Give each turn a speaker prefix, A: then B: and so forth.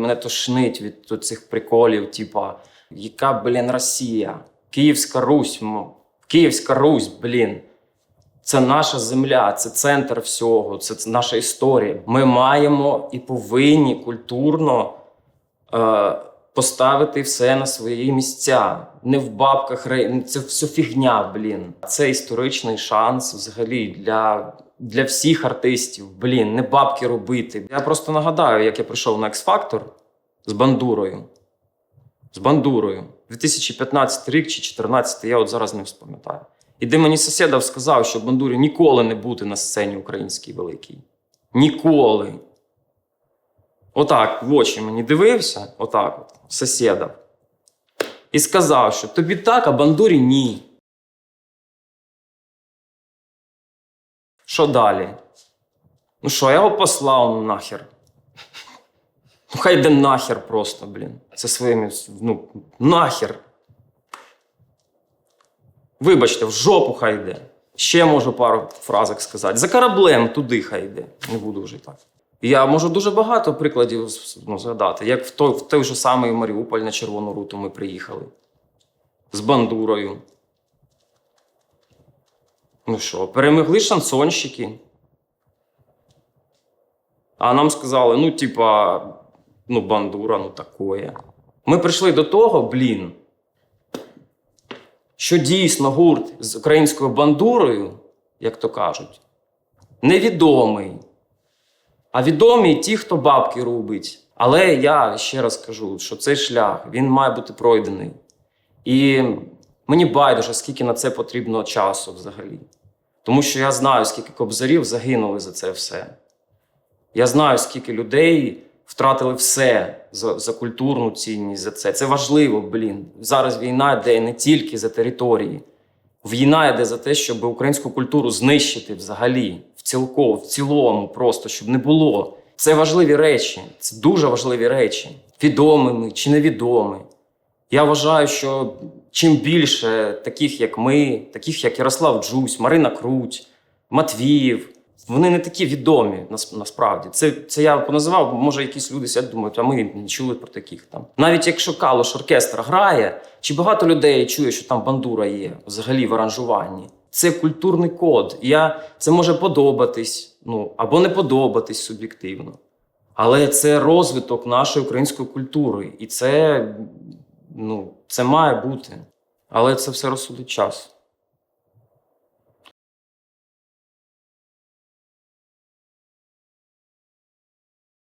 A: мене тошнить від цих приколів, типа, яка, блін, Росія? Київська Русь, Київська Русь, блін. Це наша земля, це центр всього, це наша історія. Ми маємо і повинні культурно е, поставити все на свої місця. Не в бабках, це все фігня, блін. Це історичний шанс взагалі для, для всіх артистів. Блін, не бабки робити. Я просто нагадаю, як я прийшов на X-Factor з бандурою. З бандурою. 2015 рік чи 2014, я от зараз не вспам'ятаю. І де мені сусідов сказав, що бандурі ніколи не бути на сцені українській великій. Ніколи. Отак в очі мені дивився, отак от, сусіда. І сказав, що тобі так, а бандурі ні. Що далі? Ну що, я його послав нахер. Ну, хай йде нахер просто, блін. Це своїми, ну, нахер. Вибачте, в жопу хай йде. Ще можу пару фразок сказати. За кораблем туди хай йде. Не буду вже так. Я можу дуже багато прикладів ну, згадати. Як в той, в той же самий Маріуполь на Червону Руту ми приїхали. З бандурою. Ну що, перемогли шансонщики. А нам сказали, ну, типа, ну, бандура, ну такое. Ми прийшли до того, блін, що дійсно гурт з українською бандурою, як то кажуть, невідомий. А відомі ті, хто бабки робить. Але я ще раз кажу, що цей шлях він має бути пройдений. І мені байдуже, скільки на це потрібно часу взагалі. Тому що я знаю, скільки кобзарів загинули за це все. Я знаю, скільки людей втратили все за, за культурну цінність, за це. Це важливо, блін. Зараз війна йде не тільки за території. Війна йде за те, щоб українську культуру знищити взагалі, в цілко, в цілому, просто щоб не було. Це важливі речі, це дуже важливі речі. Відомими чи невідомі. Я вважаю, що чим більше таких, як ми, таких як Ярослав Джусь, Марина Круть, Матвіїв, вони не такі відомі нас, насправді. Це, це я поназивав, може, якісь люди сидять думають, а ми не чули про таких там. Навіть якщо Калош оркестр грає, чи багато людей чує, що там бандура є взагалі в аранжуванні. Це культурний код. Я, це може подобатись, ну або не подобатись суб'єктивно. Але це розвиток нашої української культури. І це, ну, це має бути. Але це все розсудить час.